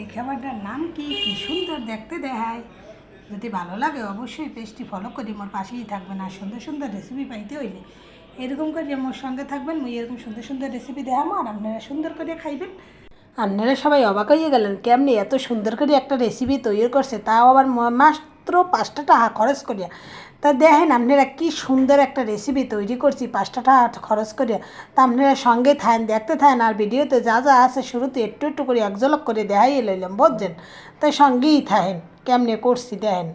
এই খাবারটার নাম কি? কি সুন্দর দেখতে দেখায় যদি ভালো লাগে অবশ্যই পেজটি ফলো করি মোর পাশেই থাকবেন আর সুন্দর সুন্দর রেসিপি পাইতে হইলে এরকম করে মোর সঙ্গে থাকবেন, মুই এরকম সুন্দর সুন্দর রেসিপি দেখাবো আর আপনারা সুন্দর করে খাইবেন। আপনারা সবাই অবাক হয়ে গেলেন, কেমনি এত সুন্দর করে একটা রেসিপি তৈরি করছে, তাও আবার ম- মাত্র পাঁচটা টাকা খরচ করিয়া। তা দেখেন আপনারা কি সুন্দর একটা রেসিপি তৈরি করছি পাঁচটা খরচ করিয়া তা আপনারা সঙ্গে থাকেন, দেখতে থাকেন আর ভিডিওতে যা যা আছে শুরুতে একটু একটু করে এক ঝলক করে দেখাই লইলাম, বুঝছেন? তাই সঙ্গেই থাকেন, কেমনে করছি দেখেন।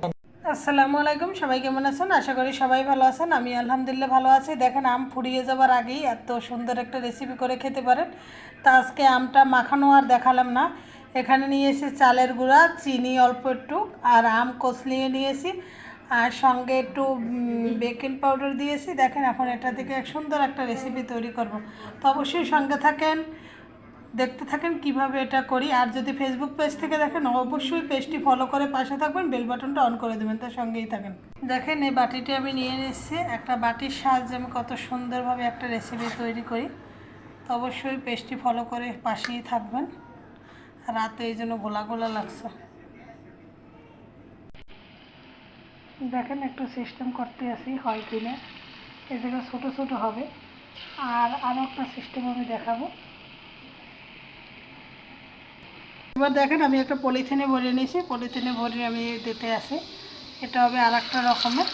আসসালামু আলাইকুম, সবাই কেমন আছেন? আশা করি সবাই ভালো আছেন, আমি আলহামদুলিল্লাহ ভালো আছি। দেখেন আম ফুরিয়ে যাবার আগেই এত সুন্দর একটা রেসিপি করে খেতে পারেন। তা আজকে আমটা মাখানো আর দেখালাম না। এখানে নিয়ে এসে চালের গুঁড়া, চিনি অল্প একটু, আর আম কচলিয়ে নিয়েছি। আর সঙ্গে একটু বেকিং পাউডার দিয়েছি। দেখেন এখন এটা থেকে এক সুন্দর একটা রেসিপি তৈরি করব। তো অবশ্যই সঙ্গে থাকেন, দেখতে থাকেন কীভাবে এটা করি। আর যদি ফেসবুক পেজ থেকে দেখেন, অবশ্যই পেজটি ফলো করে পাশে থাকবেন বেল বাটনটা অন করে দেবেন, তার সঙ্গেই থাকেন। দেখেন এই বাটিটি আমি নিয়ে নিচ্ছি একটা বাটির সাহায্যে আমি কত সুন্দরভাবে একটা রেসিপি তৈরি করি। তো অবশ্যই পেজটি ফলো করে পাশেই থাকবেন। রাতে এই জন্য গোলা গোলা লাগছে। দেখেন একটু সিস্টেম করতে আসি, হয় কিনা। এই জায়গায় ছোটো ছোটো হবে। আর আরও একটা সিস্টেম আমি দেখাবো। এবার দেখেন, আমি একটা পলিথিনে ভরে নিয়েছি। পলিথিনে ভরে আমি দিতে আসি। এটা হবে আর একটা রকমের।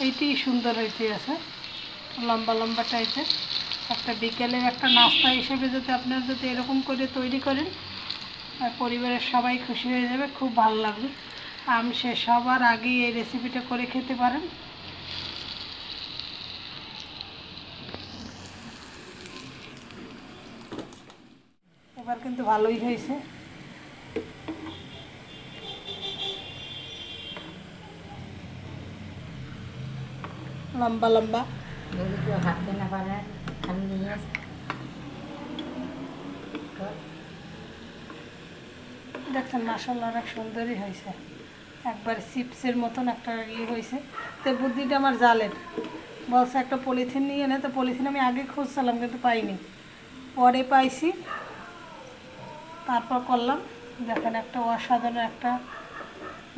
এইটি সুন্দর হইতে আছে লম্বা লম্বা টাইপের একটা বিকেলের একটা নাস্তা হিসেবে যদি আপনারা যদি এরকম করে তৈরি করেন আর পরিবারের সবাই খুশি হয়ে যাবে, খুব ভালো লাগবে। আম সে সবার আগেই এই রেসিপিটা করে খেতে পারেন। এবার কিন্তু ভালোই হয়েছে। লম্বা লম্বা। কেউ না পারে আমি নিয়ে। দেখছেন মাসাল্লাহ অনেক সুন্দরই হয়েছে। একবার চিপসের মতন একটা ইয়ে হয়েছে। তো বুদ্ধিটা আমার জালের। বলছে, একটা পলিথিন নিয়ে এনে তো পলিথিন আমি আগে খুঁজছিলাম, কিন্তু পাইনি। পরে পাইছি। তারপর করলাম। দেখেন, একটা অসাধারণ একটা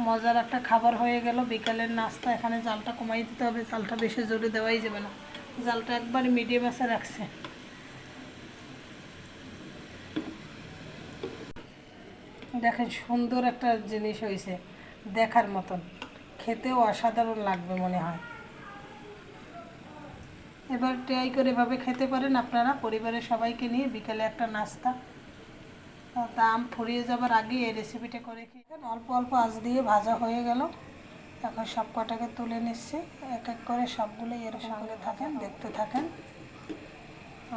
মজার একটা খাবার হয়ে গেল। বিকালের নাস্তা, এখানে জালটা কমাই দিতে হবে। জালটা বেশি জোরে দেওয়াই যাবে না। জালটা একবার মিডিয়াম আছে রাখছে। দেখেন সুন্দর একটা জিনিস হয়েছে, দেখার মতন। খেতেও অসাধারণ লাগবে মনে হয়। এবার ট্রাই করে এভাবে খেতে পারেন আপনারা, পরিবারের সবাইকে নিয়ে বিকেলে একটা নাস্তা। দাম ফুরিয়ে যাবার আগে এই রেসিপিটা করে খেয়ে অল্প অল্প আঁচ দিয়ে ভাজা হয়ে গেল। এখন সব কটাকে তুলে নিচ্ছি। এক এক করে সবগুলোই এর সঙ্গে থাকেন, দেখতে থাকেন।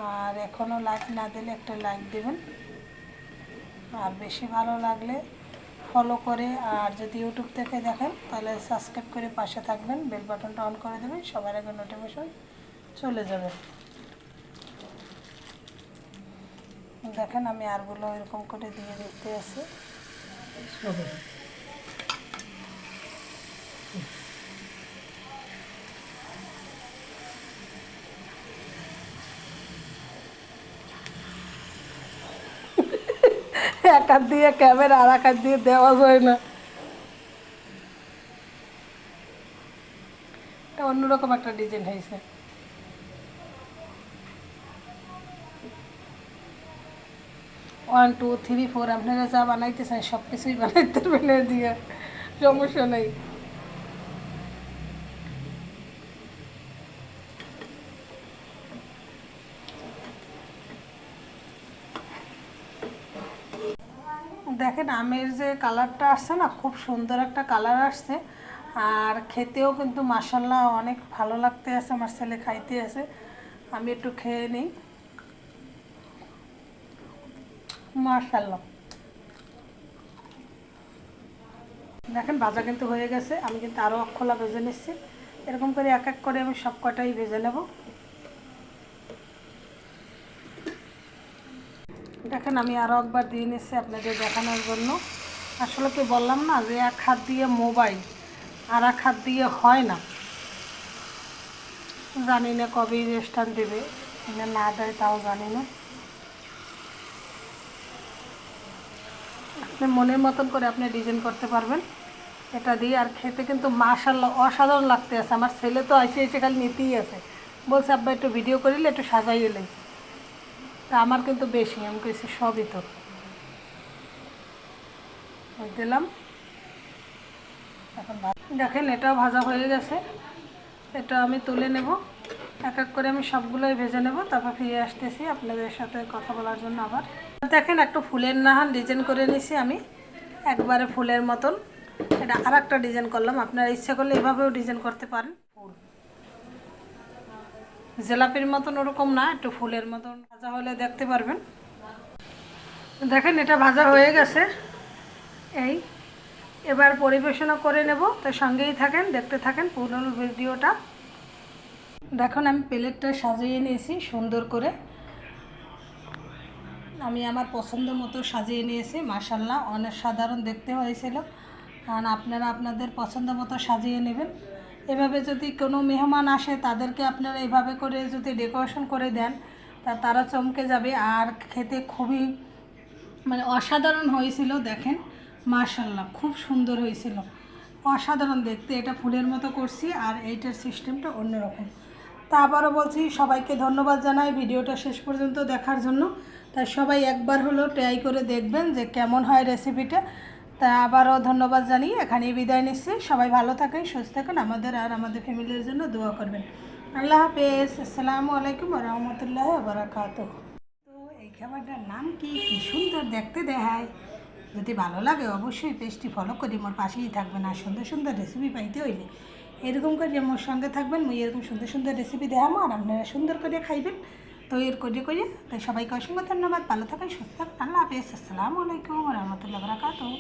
আর এখনও লাইক না দিলে একটা লাইক দেবেন। আর বেশি ভালো লাগলে ফলো করে, আর যদি ইউটিউব থেকে দেখেন, তাহলে সাবস্ক্রাইব করে পাশে থাকবেন বেল বাটনটা অন করে দেবেন, সবার আগে নোটিফিকেশন চলে যাবে। দেখেন আমি আরগুলো এরকম করে দিয়ে দেখতে আছি সবে। এক হাত দিয়ে ক্যামেরা আর এক হাত দিয়ে দেওয়া যায় না। এটা অন্যরকম একটা ডিজাইন হয়েছে। ওয়ান টু থ্রি ফোর আপনারা যা বানাইতেছেন সব কিছুই বানাইতে পারবেন দিয়ে সমস্যা নেই। দেখেন আমের যে কালারটা আসছে না, খুব সুন্দর একটা কালার আসছে। আর খেতেও কিন্তু মাসাল্লাহ অনেক ভালো লাগতে আছে, আমার ছেলে খাইতে আছে। আমি একটু খেয়ে নিই। মাশাল্লাহ দেখেন, ভাজা কিন্তু হয়ে গেছে। আমি কিন্তু আরও অক্ষলা ভেজে নিচ্ছি। এরকম করে এক এক করে আমি সব কটাই ভেজে নেব। দেখেন, আমি আরও একবার দিয়ে নিচ্ছি আপনাদের দেখানোর জন্য। আসলে কি বললাম না, যে এক হাত দিয়ে মোবাইল, আর এক হাত দিয়ে হয় না। জানি না কবে রেস্টান দেবে না দেয় তাও জানি না। আপনি মনের মতন করে আপনি ডিজাইন করতে পারবেন। এটা দিয়ে আর খেতে কিন্তু মাসাল অসাধারণ লাগতে আছে আমার ছেলে তো আইসে এসে খালি নিতেই আছে বলছে, আব্বা, একটু ভিডিও করিলে, একটু সাজাই এলেই তা আমার কিন্তু বেশি, আমি কেছি সবই তো। দিলাম। এখন দেখেন, এটাও ভাজা হয়ে গেছে। এটা আমি তুলে নেব। এক এক করে আমি সবগুলোই ভেজে নেব। তারপর ফিরে আসতেছি আপনাদের সাথে কথা বলার জন্য আবার। দেখেন, একটু ফুলের নাহান ডিজাইন করে নিছি আমি। একবারে ফুলের মতন। এটা আর একটা ডিজাইন করলাম। আপনারা ইচ্ছা করলে এভাবেও ডিজাইন করতে পারেন। জেলাপির মতন ওরকম না, একটু ফুলের মতন। ভাজা হলে দেখতে পারবেন। দেখেন, এটা ভাজা হয়ে গেছে। এই, এবার পরিবেশনা করে নেব। তার সঙ্গেই থাকেন, দেখতে থাকেন পুরনো ভিডিওটা। দেখুন, আমি প্লেটটা সাজিয়ে নিয়েছি সুন্দর করে। আমি আমার পছন্দ মতো সাজিয়ে নিয়েছি মাসাল্লাহ অনেক সাধারণ দেখতে হয়েছিল। কারণ আপনারা আপনাদের পছন্দ মতো সাজিয়ে নেবেন। এভাবে যদি কোনো মেহমান আসে, তাদেরকে আপনারা এভাবে করে যদি ডেকোরেশন করে দেন, তা তারা চমকে যাবে। আর খেতে খুবই মানে অসাধারণ হয়েছিল, দেখেন। মাশাল্লাহ খুব সুন্দর হয়েছিল। অসাধারণ দেখতে, এটা ফুলের মতো করছি আর এইটার সিস্টেমটা অন্যরকম। তা আবারও বলছি, সবাইকে ধন্যবাদ জানাই ভিডিওটা শেষ পর্যন্ত দেখার জন্য। তাই সবাই একবার হলেও ট্রাই করে দেখবেন যে কেমন হয় রেসিপিটা তা আবারও ধন্যবাদ জানিয়ে এখানেই বিদায় নিচ্ছি। সবাই ভালো থাকেন, সুস্থ থাকেন, আমাদের আর আমাদের ফ্যামিলির জন্য দোয়া করবেন। আল্লাহ হাফেজ। আসসালামু আলাইকুম রহমতুল্লাহ বারাকাতুহ তো এই খাবারটার নাম কি? কি সুন্দর দেখতে দেখায়। যদি ভালো লাগে অবশ্যই পেজটি ফলো করি মোর পাশেই থাকবেন আর সুন্দর সুন্দর রেসিপি পাইতে হইলে এরকম করে মোর সঙ্গে থাকবেন মুই এরকম সুন্দর সুন্দর রেসিপি দেখাবো আর আপনারা সুন্দর করে খাইবেন। তো এর করে করে তাই সবাইকে অসংখ্য ধন্যবাদ। ভালো থাকেন, সুস্থ থাকেন। আল্লাহ হাফেজ। আসসালামু আলাইকুম রহমতুল্লাহ বারাকাতুহ